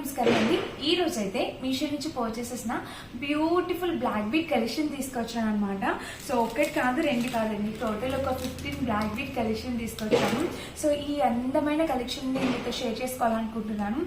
నమస్కారం అండి ఈ అయితే మీషో నుంచి పర్చేస్ చేసిన బ్యూటిఫుల్ బ్లాక్ బీట్ కలెక్షన్ తీసుకొచ్చాను అనమాట సో ఒకటి కాదు రెండు కాదండి. టోటల్ ఒక ఫిఫ్టీన్ బ్లాక్ బీట్ కలెక్షన్ తీసుకొచ్చాను. సో ఈ అందమైన కలెక్షన్ నేను మీతో షేర్ చేసుకోవాలనుకుంటున్నాను.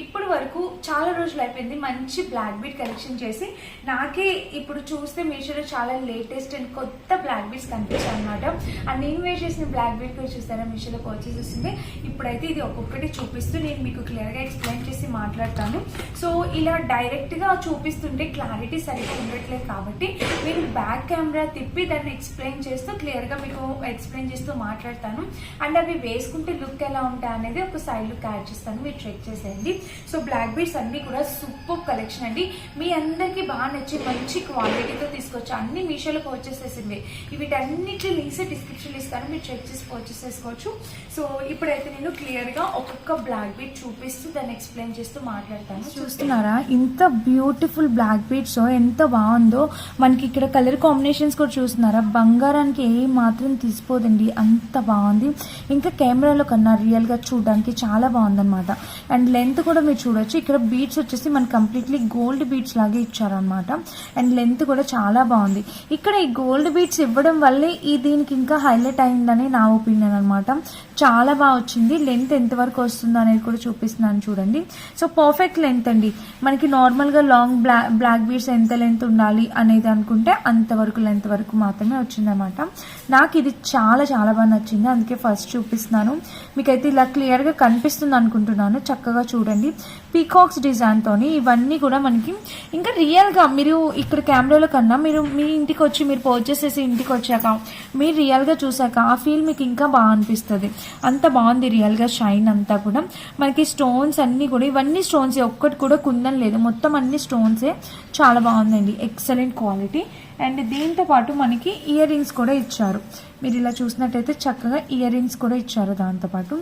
ఇప్పుడు వరకు చాలా రోజులు అయిపోయింది మంచి బ్లాక్ బీట్ కలెక్షన్ చేసి. నాకే ఇప్పుడు చూస్తే మీషోలో చాలా లేటెస్ట్ అండ్ కొత్త బ్లాక్ బీట్స్ కనిపించాయి అనమాట అండ్ నేను వేర్ చేసిన బ్లాక్ బీట్ కూడా చూస్తారా మీషోలో పర్చేస్ చేసింది ఇప్పుడైతే ఇది ఒక్కొక్కటి చూపిస్తూ నేను మీకు క్లియర్గా ఎక్స్ప్లెయిన్ చేసి మాట్లాడతాను. సో సో ఇలా డైరెక్ట్గా చూపిస్తుంటే క్లారిటీ సరిగ్గా ఉండట్లేదు కాబట్టి మీరు బ్యాక్ కెమెరా తిప్పి దాన్ని ఎక్స్ప్లెయిన్ చేస్తూ క్లియర్గా మీకు ఎక్స్ప్లెయిన్ చేస్తూ మాట్లాడతాను. అండ్ అవి వేసుకుంటే లుక్ ఎలా ఉంటాయి అనేది ఒక సైడ్ లుక్ యాడ్ చేస్తాను. మీరు చెక్ చేసేయండి. సో బ్లాక్ బీడ్స్ అన్నీ కూడా సూపర్ కలెక్షన్ అండి. మీ అందరికీ బాగా నచ్చి మంచి క్వాలిటీతో తీసుకొచ్చి అన్ని మీషోలో పర్చేస్ చేసింది. వీటన్నిటి లింక్స్ డిస్క్రిప్షన్ ఇస్తాను. మీరు చెక్ చేసి పర్చేస్ చేసుకోవచ్చు. సో ఇప్పుడైతే నేను క్లియర్గా ఒక్కొక్క బ్లాక్ బీట్ చూపిస్తూ దాన్ని ఎక్స్ప్లెయిన్ చేస్తూ మాట్లాడతాను. చూసి చూస్తున్నారా? ఇంత బ్యూటిఫుల్ బ్లాక్ బీట్స్ ఎంత బాగుందో. మనకి ఇక్కడ కలర్ కాంబినేషన్స్ కూడా చూస్తున్నారా? బంగారానికి ఏ మాత్రం తీసిపోదండి. అంత బాగుంది. ఇంకా కెమెరాలో కన్నా రియల్గా చూడడానికి చాలా బాగుందన్నమాట. అండ్ లెంత్ కూడా మీరు చూడొచ్చు. ఇక్కడ బీట్స్ వచ్చేసి మనకి కంప్లీట్లీ గోల్డ్ బీట్స్ లాగే ఇచ్చారనమాట అండ్ లెంత్ కూడా చాలా బాగుంది. ఇక్కడ ఈ గోల్డ్ బీట్స్ ఇవ్వడం వల్లే ఈ దీనికి ఇంకా హైలైట్ అయిందని నా ఒపీనియన్ అనమాట చాలా బాగా వచ్చింది. లెంత్ ఎంతవరకు వస్తుందో అనేది కూడా చూపిస్తున్నాను చూడండి. సో పర్ఫెక్ట్ లెంత్ అండి. మనకి నార్మల్గా లాంగ్ బ్లా బ్లాక్ బీడ్స్ ఎంత లెంత్ ఉండాలి అనేది అనుకుంటే అంతవరకు లెంత్ వరకు మాత్రమే వచ్చిందనమాట నాకు ఇది చాలా చాలా బాగా నచ్చింది. అందుకే ఫస్ట్ చూపిస్తున్నాను. మీకైతే ఇలా క్లియర్గా కనిపిస్తుంది అనుకుంటున్నాను. చక్కగా చూడండి. పీకాక్స్ డిజైన్తోని ఇవన్నీ కూడా మనకి ఇంకా రియల్గా మీరు ఇక్కడ కెమెరాలో కన్నా మీరు మీ ఇంటికి వచ్చి మీరు పర్చేస్ చేసి ఇంటికి వచ్చాక మీరు రియల్గా చూసాక ఆ ఫీల్ మీకు ఇంకా బాగా అనిపిస్తుంది. అంత బాగుంది రియల్గా షైన్ అంతా కూడా. మనకి స్టోన్స్ అన్నీ కూడా ఇవన్నీ స్టోన్స్ ఒక్కటి కూడా కుందన్ లేదు. మొత్తం అన్ని స్టోన్సే చాలా బాగుందండి. ఎక్సలెంట్ క్వాలిటీ అండ్ దీంతో పాటు మనకి ఇయర్ రింగ్స్ కూడా ఇచ్చారు. మీరు ఇలా చూసినట్టయితే చక్కగా ఇయర్ రింగ్స్ కూడా ఇచ్చారు దాంతోపాటు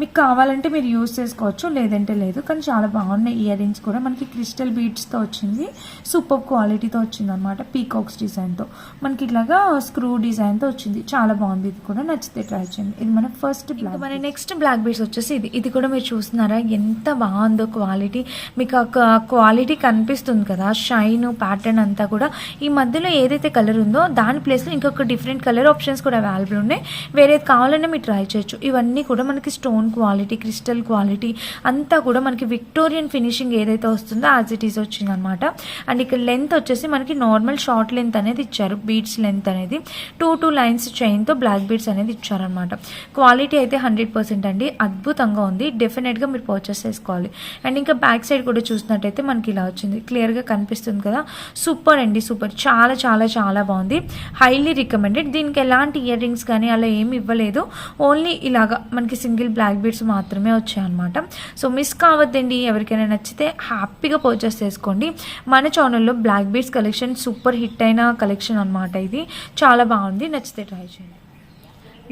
మీకు కావాలంటే మీరు యూస్ చేసుకోవచ్చు లేదంటే లేదు కానీ చాలా బాగున్నాయి ఇయర్ రింగ్స్ కూడా. మనకి క్రిస్టల్ బీడ్స్తో వచ్చింది సూపర్ క్వాలిటీతో వచ్చింది అనమాట పీకాక్స్ డిజైన్తో మనకి ఇట్లాగా స్క్రూ డిజైన్తో వచ్చింది. చాలా బాగుంది ఇది కూడా నచ్చితే ట్రై చేయండి. ఇది మన ఫస్ట్ బ్లాక్ మన నెక్స్ట్ బ్లాక్ బీడ్స్ వచ్చేసి ఇది. ఇది కూడా మీరు చూస్తున్నారా? ఎంత బాగుందో క్వాలిటీ మీకు ఆ క్వాలిటీ కనిపిస్తుంది కదా షైన్ ప్యాటర్న్ అంతా కూడా. ఈ మధ్యలో ఏదైతే కలర్ ఉందో దాని ప్లేస్లో ఇంకొక డిఫరెంట్ కలర్ ఆప్షన్స్ కూడా అవైలబుల్ ఉన్నాయి. వేరేది కావాలన్నా మీరు ట్రై చేయొచ్చు. ఇవన్నీ కూడా మనకి స్టోన్ క్వాలిటీ క్రిస్టల్ క్వాలిటీ అంతా కూడా మనకి విక్టోరియన్ ఫినిషింగ్ ఏదైతే వస్తుందో యాజ్ ఇట్ ఈస్ వచ్చింది అనమాట అండ్ ఇక్కడ లెంత్ వచ్చేసి మనకి నార్మల్ షార్ట్ లెంత్ అనేది ఇచ్చారు. బీడ్స్ లెంత్ అనేది. టూ టూ లైన్స్ చైన్తో బ్లాక్ బీడ్స్ అనేది ఇచ్చారనమాట క్వాలిటీ అయితే హండ్రెడ్ పర్సెంట్ అండి. అద్భుతంగా ఉంది. డెఫినెట్గా మీరు పర్చేస్ చేసుకోవాలి. అండ్ ఇంకా బ్యాక్ సైడ్ కూడా చూసినట్టయితే మనకి ఇలా వచ్చింది. క్లియర్గా కనిపిస్తుంది కదా. సూపర్ అండి సూపర్ చాలా చాలా చాలా బాగుంది. హైలీ రికమెండెడ్ దీనికి ఎలాంటి ఇయర్ రింగ్స్ కానీ అలా ఏమి ఇవ్వలేదు. ఓన్లీ ఇలాగా మనకి సింగిల్ బ్లాక్ బీడ్స్ మాత్రమే వచ్చాయన్నమాట. సో మిస్ కావద్దండి. ఎవరికైనా నచ్చితే హ్యాపీగా పర్చేస్ చేసుకోండి. మన ఛానల్లో black beads collection super hit అయిన కలెక్షన్ అనమాట ఇది. చాలా బాగుంది. నచ్చితే ట్రై చేయండి.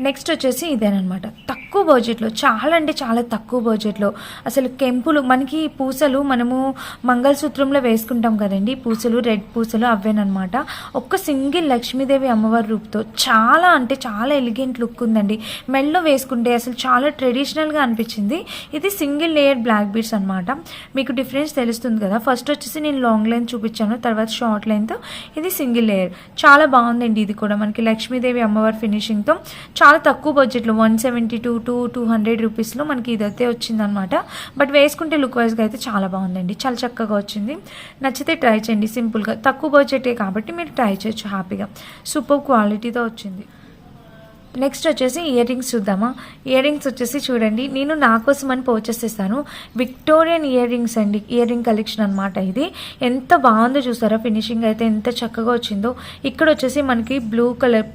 నెక్స్ట్ వచ్చేసి ఇదేనమాట తక్కువ బడ్జెట్లో చాలా అంటే చాలా తక్కువ బడ్జెట్లో అసలు కెంపులు మనకి పూసలు మనము మంగళసూత్రంలో వేసుకుంటాం కదండి. పూసలు రెడ్ పూసలు అవేనమాట ఒక్క సింగిల్ లక్ష్మీదేవి అమ్మవారి రూపుతో చాలా అంటే చాలా ఎలిగెంట్ లుక్ ఉందండి. మెల్లో వేసుకుంటే అసలు చాలా ట్రెడిషనల్గా అనిపించింది. ఇది సింగిల్ లేయర్ బ్లాక్ బీడ్స్ అనమాట మీకు డిఫరెన్స్ తెలుస్తుంది కదా. ఫస్ట్ వచ్చేసి నేను లాంగ్ లైన్ చూపించాను తర్వాత షార్ట్ లైన్తో ఇది సింగిల్ లేయర్ చాలా బాగుందండి ఇది కూడా మనకి లక్ష్మీదేవి అమ్మవారి ఫినిషింగ్తో చాలా చాలా తక్కువ బడ్జెట్లో one seventy two to two hundred రూపీస్లో మనకి ఇదైతే వచ్చిందనమాట బట్ వేసుకుంటే లుక్ వైజ్గా అయితే చాలా బాగుందండి. చాలా చక్కగా వచ్చింది. నచ్చితే ట్రై చేయండి. సింపుల్గా తక్కువ బడ్జెటే కాబట్టి మీరు ట్రై చేయొచ్చు. హ్యాపీగా సూపర్ క్వాలిటీతో వచ్చింది. నెక్స్ట్ వచ్చేసి ఇయర్ రింగ్స్ చూద్దామా? ఇయర్ రింగ్స్ వచ్చేసి చూడండి నేను నా కోసం అని పర్చేస్ చేస్తాను విక్టోరియన్ ఇయర్ రింగ్స్ అండి ఇయర్ రింగ్ కలెక్షన్ అనమాట ఇది. ఎంత బాగుందో చూసారా? ఫినిషింగ్ అయితే ఎంత చక్కగా వచ్చిందో. ఇక్కడ వచ్చేసి మనకి blue colour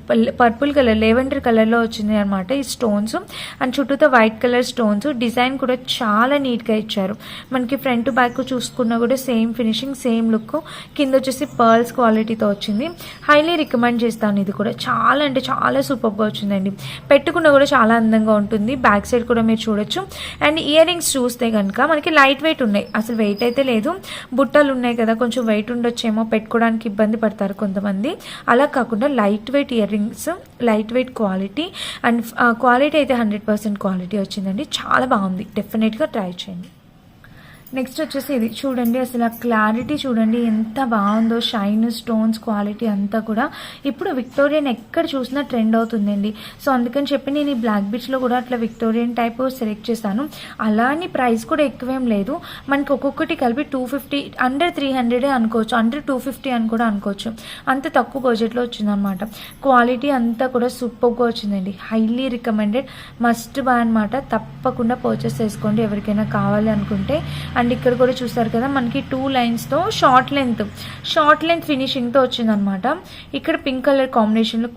purple colour lavender కలర్లో వచ్చింది అనమాట ఈ స్టోన్స్ అండ్ చుట్టూతో వైట్ కలర్ స్టోన్స్ డిజైన్ కూడా చాలా నీట్గా ఇచ్చారు. మనకి ఫ్రంట్ బ్యాక్ చూసుకున్నా కూడా సేమ్ ఫినిషింగ్ సేమ్ లుక్ కింద వచ్చేసి పర్ల్స్ క్వాలిటీతో వచ్చింది. హైలీ రికమెండ్ చేస్తాను ఇది కూడా. చాలా అంటే చాలా సూపర్గా వచ్చిందండి పెట్టుకున్న కూడా చాలా అందంగా ఉంటుంది. బ్యాక్ సైడ్ కూడా మీరు చూడొచ్చు. అండ్ ఇయర్ రింగ్స్ చూస్తే కనుక మనకి లైట్ వెయిట్ ఉన్నాయి. అసలు వెయిట్ అయితే లేదు. బుట్టలు ఉన్నాయి కదా కొంచెం వెయిట్ ఉండొచ్చేమో పెట్టుకోవడానికి ఇబ్బంది పడతారు కొంతమంది. అలా కాకుండా light weight earrings light weight quality and quality అయితే హండ్రెడ్ పర్సెంట్ క్వాలిటీ వచ్చిందండి. చాలా బాగుంది. డెఫినెట్గా ట్రై చేయండి. నెక్స్ట్ వచ్చేసి ఇది చూడండి అసలు ఆ క్లారిటీ చూడండి ఎంత బాగుందో షైన్ స్టోన్స్ క్వాలిటీ అంతా కూడా. ఇప్పుడు విక్టోరియన్ ఎక్కడ చూసినా ట్రెండ్ అవుతుందండి. సో అందుకని చెప్పి నేను ఈ బ్లాక్ బీచ్లో కూడా అట్లా విక్టోరియన్ టైప్ సెలెక్ట్ చేశాను. అలా అని ప్రైస్ కూడా ఎక్కువేం లేదు. మనకి ఒక్కొక్కటి కలిపి టూ ఫిఫ్టీ అండర్ త్రీ హండ్రెడే అనుకోవచ్చు. అండర్ టూ ఫిఫ్టీ అని కూడా అనుకోవచ్చు. అంత తక్కువ బడ్జెట్లో వచ్చిందనమాట క్వాలిటీ అంతా కూడా సూపర్గా వచ్చిందండి. హైలీ రికమెండెడ్ మస్ట్ బా అనమాట తప్పకుండా పర్చేస్ చేసుకోండి ఎవరికైనా కావాలి అనుకుంటే. అండ్ ఇక్కడ కూడా చూసారు కదా మనకి టూ లైన్స్తో షార్ట్ లెంత్ షార్ట్ లెంత్ ఫినిషింగ్తో వచ్చిందనమాట. ఇక్కడ పింక్ కలర్ కాంబినేషన్లో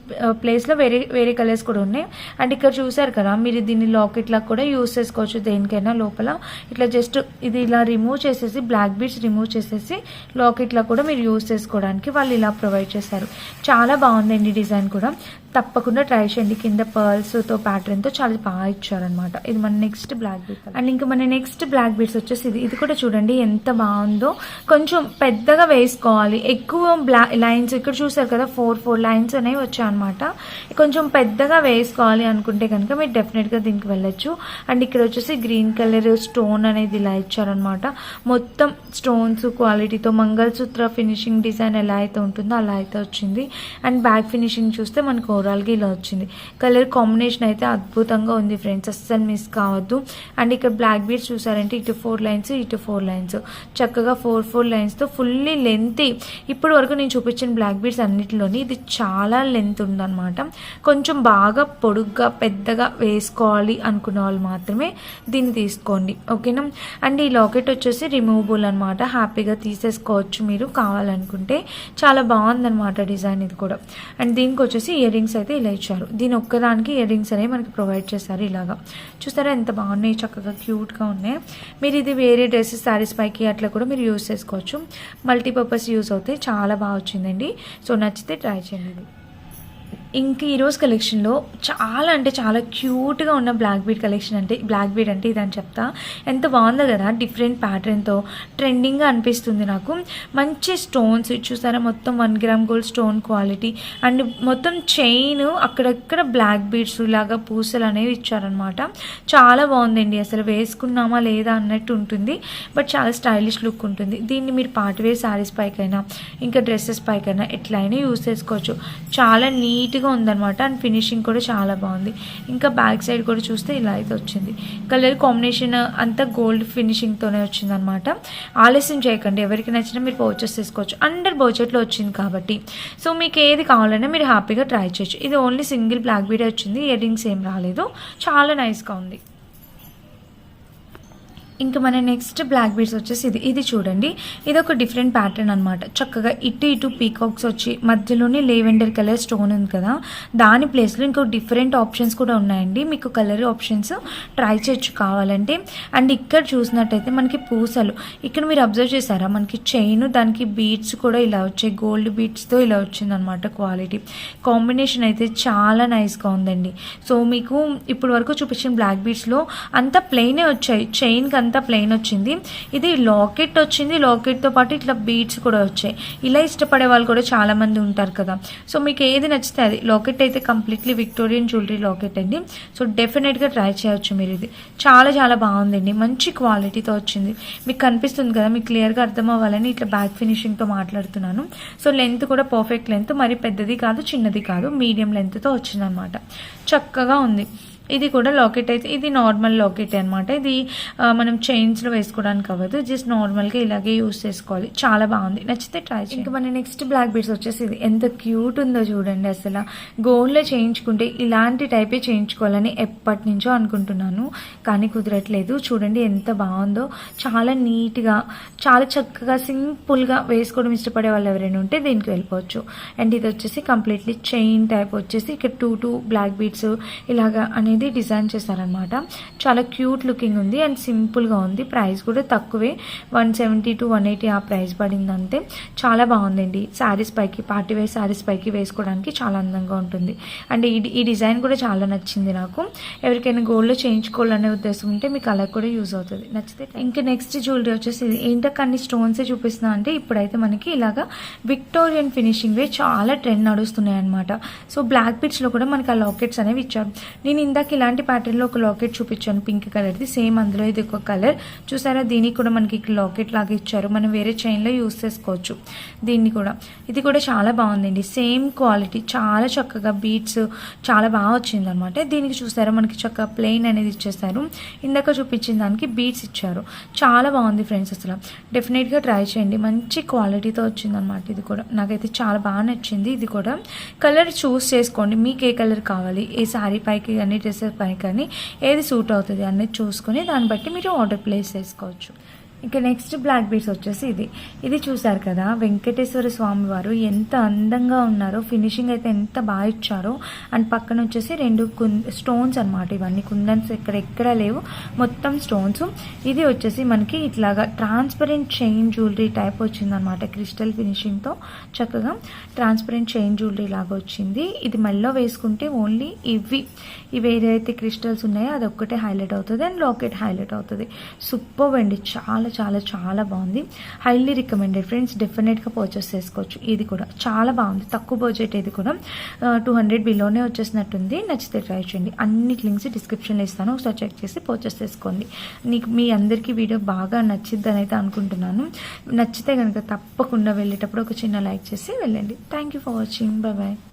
ప్లేస్లో వేరే వేరే కలర్స్ కూడా ఉన్నాయి. అండ్ ఇక్కడ చూసారు కదా మీరు దీన్ని లాకెట్ లాగా కూడా యూస్ చేసుకోవచ్చు దేనికైనా లోపల. ఇట్లా జస్ట్ ఇది ఇలా రిమూవ్ చేసేసి బ్లాక్ బీడ్స్ రిమూవ్ చేసేసి లాకెట్ లా కూడా మీరు యూస్ చేసుకోవడానికి వాళ్ళు ఇలా ప్రొవైడ్ చేస్తారు చాలా బాగుందండి డిజైన్ కూడా. తప్పకుండా ట్రై చేయండి. కింద పర్ల్స్తో ప్యాటర్న్తో చాలా బాగా ఇచ్చారనమాట ఇది మన నెక్స్ట్ బ్లాక్ బీట్ అండ్ ఇంకా మన నెక్స్ట్ బ్లాక్ బీట్స్ వచ్చేసి ఇది. ఇది కూడా చూడండి ఎంత బాగుందో. కొంచెం పెద్దగా వేసుకోవాలి. ఎక్కువ బ్లాక్ లైన్స్ ఇక్కడ చూసారు కదా ఫోర్ ఫోర్ లైన్స్ అనేవి వచ్చాయన్నమాట. కొంచెం పెద్దగా వేసుకోవాలి అనుకుంటే కనుక మీరు డెఫినెట్గా దీనికి వెళ్ళొచ్చు. అండ్ ఇక్కడ వచ్చేసి గ్రీన్ కలర్ స్టోన్ అనేది ఇలా ఇచ్చారనమాట మొత్తం స్టోన్స్ క్వాలిటీతో మంగళసూత్ర ఫినిషింగ్ డిజైన్ ఎలా అయితే ఉంటుందో అలా అయితే వచ్చింది. అండ్ బ్యాక్ ఫినిషింగ్ చూస్తే మనకు ఓవరాల్గా ఇలా వచ్చింది. కలర్ కాంబినేషన్ అయితే అద్భుతంగా ఉంది ఫ్రెండ్స్. అస్సలు మిస్ కావద్దు. అండ్ ఇక్కడ బ్లాక్ బీడ్స్ చూసారంటే ఇటు ఫోర్ లైన్స్ ఇటు ఫోర్ లైన్స్. చక్కగా ఫోర్ ఫోర్ లైన్స్తో ఫుల్లీ లెంత్. ఇప్పటి వరకు నేను చూపించిన బ్లాక్ బీడ్స్ అన్నిటిలోని ఇది చాలా లెంత్ ఉందన్నమాట. కొంచెం బాగా పొడుగ్గా పెద్దగా వేసుకోవాలి అనుకున్న వాళ్ళు మాత్రమే దీన్ని తీసుకోండి. ఓకేనా? అండ్ ఈ లాకెట్ వచ్చేసి రిమూవబుల్ అనమాట హ్యాపీగా తీసేసుకోవచ్చు మీరు కావాలనుకుంటే. చాలా బాగుందన్నమాట డిజైన్ ఇది కూడా. అండ్ దీనికి వచ్చేసి ఇయర్ రింగ్స్ అయితే ఇలా ఇచ్చారు. దీని ఒక్కదానికి ఇయర్ రింగ్స్ అనేవి మనకి ప్రొవైడ్ చేశారు ఇలాగా. చూస్తారా ఎంత బాగున్నాయి చక్కగా క్యూట్గా ఉన్నాయి. మీరు ఇది వేరే డ్రెస్సెస్ శారీస్ పైకి అట్లా కూడా మీరు యూస్ చేసుకోవచ్చు. మల్టీపర్పస్ యూస్ అవుతాయి. చాలా బాగా వచ్చిందండి. సో నచ్చితే ట్రై చేయండి ఇంక ఈరోజు కలెక్షన్లో చాలా అంటే చాలా క్యూట్గా ఉన్న బ్లాక్ బీడ్ కలెక్షన్ అంటే బ్లాక్ బీడ్ అంటే ఇదని చెప్తా. ఎంత బాగుందో కదా డిఫరెంట్ ప్యాటర్న్తో ట్రెండింగ్గా అనిపిస్తుంది నాకు. మంచి స్టోన్స్ చూసారా? మొత్తం one gram gold stone quality and మొత్తం చైన్ అక్కడక్కడ బ్లాక్ బీడ్స్ లాగా పూసలు అనేవి ఇచ్చారనమాట చాలా బాగుందండి. అసలు వేసుకున్నామా లేదా అన్నట్టు ఉంటుంది. బట్ చాలా స్టైలిష్ లుక్ ఉంటుంది. దీన్ని మీరు పార్టీ వేర్ శారీస్ పైకైనా ఇంకా డ్రెస్సెస్ పైకైనా ఎట్లయినా యూస్ చేసుకోవచ్చు. చాలా నీట్గా ఉందన్నమాట అండ్ ఫినిషింగ్ కూడా చాలా బాగుంది. ఇంకా బ్యాక్ సైడ్ కూడా చూస్తే ఇలా అయితే వచ్చింది. కలర్ కాంబినేషన్ అంతా గోల్డ్ ఫినిషింగ్తోనే వచ్చిందనమాట ఆలస్యం చేయకండి. ఎవరికి నచ్చినా మీరు పర్చేస్ చేసుకోవచ్చు. అండర్ బడ్జెట్లో వచ్చింది కాబట్టి. సో మీకు ఏది కావాలన్నా మీరు హ్యాపీగా ట్రై చేయొచ్చు. ఇది ఓన్లీ సింగిల్ బ్లాక్ బీడే వచ్చింది. ఇయర్ రింగ్స్ ఏం రాలేదు. చాలా నైస్గా ఉంది. ఇంకా మన నెక్స్ట్ బ్లాక్ బీడ్స్ వచ్చేసి ఇది ఇది చూడండి. ఇది ఒక డిఫరెంట్ ప్యాటర్న్ అనమాట చక్కగా ఇటు ఇటు పీకాక్స్ వచ్చి మధ్యలోనే లేవెండర్ కలర్ స్టోన్ ఉంది కదా. దాని ప్లేస్లో ఇంకో డిఫరెంట్ ఆప్షన్స్ కూడా ఉన్నాయండి. మీకు కలర్ ఆప్షన్స్ ట్రై చేయొచ్చు కావాలంటే. అండ్ ఇక్కడ చూసినట్టయితే మనకి పూసలు. ఇక్కడ మీరు అబ్జర్వ్ చేశారా? మనకి చైన్ దానికి బీడ్స్ కూడా ఇలా వచ్చాయి. గోల్డ్ బీడ్స్తో ఇలా వచ్చిందనమాట క్వాలిటీ కాంబినేషన్ అయితే చాలా నైస్గా ఉందండి. సో మీకు ఇప్పుడు వరకు చూపించిన బ్లాక్ బీడ్స్లో అంతా ప్లెయినే వచ్చాయి. చైన్కి అంతా ప్లెయిన్ వచ్చింది. ఇది లాకెట్ వచ్చింది. లాకెట్తో పాటు ఇట్లా బీడ్స్ కూడా వచ్చాయి. ఇలా ఇష్టపడే వాళ్ళు కూడా చాలామంది ఉంటారు కదా. సో మీకు ఏది నచ్చితే అది. లాకెట్ అయితే కంప్లీట్లీ విక్టోరియన్ జ్యువెలరీ లాకెట్ అండి. సో డెఫినెట్గా ట్రై చేయొచ్చు మీరు ఇది. చాలా చాలా బాగుందండి. మంచి క్వాలిటీతో వచ్చింది. మీకు కనిపిస్తుంది కదా. మీకు క్లియర్గా అర్థం అవ్వాలని ఇట్లా బ్యాక్ ఫినిషింగ్తో మాట్లాడుతున్నాను. సో లెంత్ కూడా పర్ఫెక్ట్ లెంత్ మరి పెద్దది కాదు చిన్నది కాదు. మీడియం లెంత్తో వచ్చిందనమాట చక్కగా ఉంది. ఇది కూడా లాకెట్ అయితే ఇది నార్మల్ లాకెట్ అనమాట ఇది మనం చైన్స్లో వేసుకోవడానికి అవ్వదు. జస్ట్ నార్మల్గా ఇలాగే యూస్ చేసుకోవాలి. చాలా బాగుంది. నచ్చితే ట్రై చేయండి. ఇంకా మన నెక్స్ట్ బ్లాక్ బీడ్స్ వచ్చేసి ఇది ఎంత క్యూట్ ఉందో చూడండి అసలు. గోల్డ్లో చేయించుకుంటే ఇలాంటి టైపే చేయించుకోవాలని ఎప్పటి నుంచో అనుకుంటున్నాను. కానీ కుదరట్లేదు. చూడండి ఎంత బాగుందో. చాలా నీట్గా చాలా చక్కగా సింపుల్గా వేసుకోవడం ఇష్టపడే వాళ్ళు ఎవరైనా ఉంటే దీనికి వెళ్ళిపోవచ్చు. అండ్ ఇది వచ్చేసి కంప్లీట్లీ చైన్ టైప్ వచ్చేసి ఇక్కడ టూ టూ బ్లాక్ బీడ్స్ ఇలాగా అనేది డిజైన్ చేశారనమాట చాలా క్యూట్ లుకింగ్ ఉంది అండ్ సింపుల్గా ఉంది. ప్రైస్ కూడా తక్కువే. One seventy to one eighty ఆ ప్రైస్ పడింది అంతే. చాలా బాగుందండి. శారీస్ పైకి పార్టీ వేర్ శారీస్ పైకి వేసుకోవడానికి చాలా అందంగా ఉంటుంది. అండ్ ఈ ఈ డిజైన్ కూడా చాలా నచ్చింది నాకు. ఎవరికైనా గోల్డ్లో చేయించుకోవాలనే ఉద్దేశం ఉంటే మీకు అలా కూడా యూజ్ అవుతుంది. నచ్చితే ఇంకా నెక్స్ట్ జ్యువెలరీ వచ్చేసి ఇది ఏంటో అన్ని స్టోన్సే చూపిస్తున్నా అంటే ఇప్పుడైతే మనకి ఇలాగా విక్టోరియన్ ఫినిషింగ్ వే చాలా ట్రెండ్ నడుస్తున్నాయి అనమాట సో బ్లాక్ బిట్స్లో కూడా మనకి ఆ లాకెట్స్ అనేవి ఇచ్చారు. నేను ఇందాక ఇందాక ఇలాంటి ప్యాటర్న్లో ఒక లాకెట్ చూపించాను పింక్ కలర్ది సేమ్ అందులో ఇది ఒక కలర్ చూసారా దీనికి కూడా మనకి ఇక్కడ లాకెట్ లాగా ఇచ్చారు. మనం వేరే చైన్లో యూస్ చేసుకోవచ్చు దీన్ని కూడా. ఇది కూడా చాలా బాగుందండి. సేమ్ క్వాలిటీ చాలా చక్కగా బీట్స్ చాలా బాగా వచ్చింది అనమాట దీనికి చూసారా మనకి చక్కగా ప్లెయిన్ అనేది ఇచ్చేసారు ఇందాక చూపించిన దానికి బీట్స్ ఇచ్చారు. చాలా బాగుంది ఫ్రెండ్స్ అసలు. డెఫినెట్గా ట్రై చేయండి. మంచి క్వాలిటీతో వచ్చిందనమాట ఇది కూడా. నాకైతే చాలా బాగా నచ్చింది ఇది కూడా. కలర్ చూస్ చేసుకోండి. మీకు ఏ కలర్ కావాలి? ఏ శారీ పైకి కానీ డ్రెస్ పని కానీ ఏది సూట్ అవుతుంది అనేది చూసుకొని దాన్ని బట్టి మీరు ఆర్డర్ ప్లేస్ చేసుకోవచ్చు. ఇక నెక్స్ట్ బ్లాక్ బీడ్స్ వచ్చేసి ఇది. ఇది చూసారు కదా వెంకటేశ్వర స్వామి వారు ఎంత అందంగా ఉన్నారో ఫినిషింగ్ అయితే ఎంత బాగా ఇచ్చారో. అండ్ పక్కన వచ్చేసి రెండు స్టోన్స్ అనమాట ఇవన్నీ. కుందన్స్ ఇక్కడ ఎక్కడ లేవు మొత్తం స్టోన్స్ ఇది వచ్చేసి మనకి ఇట్లాగా ట్రాన్స్పరెంట్ చైన్ జ్యువెలరీ టైప్ వచ్చిందనమాట క్రిస్టల్ ఫినిషింగ్తో చక్కగా ట్రాన్స్పరెంట్ చైన్ జ్యువెలరీ లాగా వచ్చింది. ఇది మెల్లో వేసుకుంటే ఓన్లీ ఇవి. ఇవి ఏదైతే క్రిస్టల్స్ ఉన్నాయో అది ఒక్కటే హైలైట్ అవుతుంది అండ్ లాకెట్ హైలైట్ అవుతుంది. సూపర్ అండి చాలా చాలా చాలా బాగుంది. హైలీ రికమెండెడ్ ఫ్రెండ్స్ డెఫినెట్గా పర్చేస్ చేసుకోవచ్చు. ఇది కూడా చాలా బాగుంది. తక్కువ బడ్జెట్ ఇది కూడా. టూ హండ్రెడ్ బిలోనే వచ్చేసినట్టుంది. నచ్చితే ట్రై చేయండి. అన్ని లింక్స్ డిస్క్రిప్షన్లో ఇస్తాను. ఒకసారి చెక్ చేసి పర్చేస్ చేసుకోండి. నీకు మీ అందరికీ వీడియో బాగా నచ్చిద్దని అయితే అనుకుంటున్నాను. నచ్చితే కనుక తప్పకుండా వెళ్ళేటప్పుడు ఒక చిన్న లైక్ చేసి వెళ్ళండి. Thank you for watching bye bye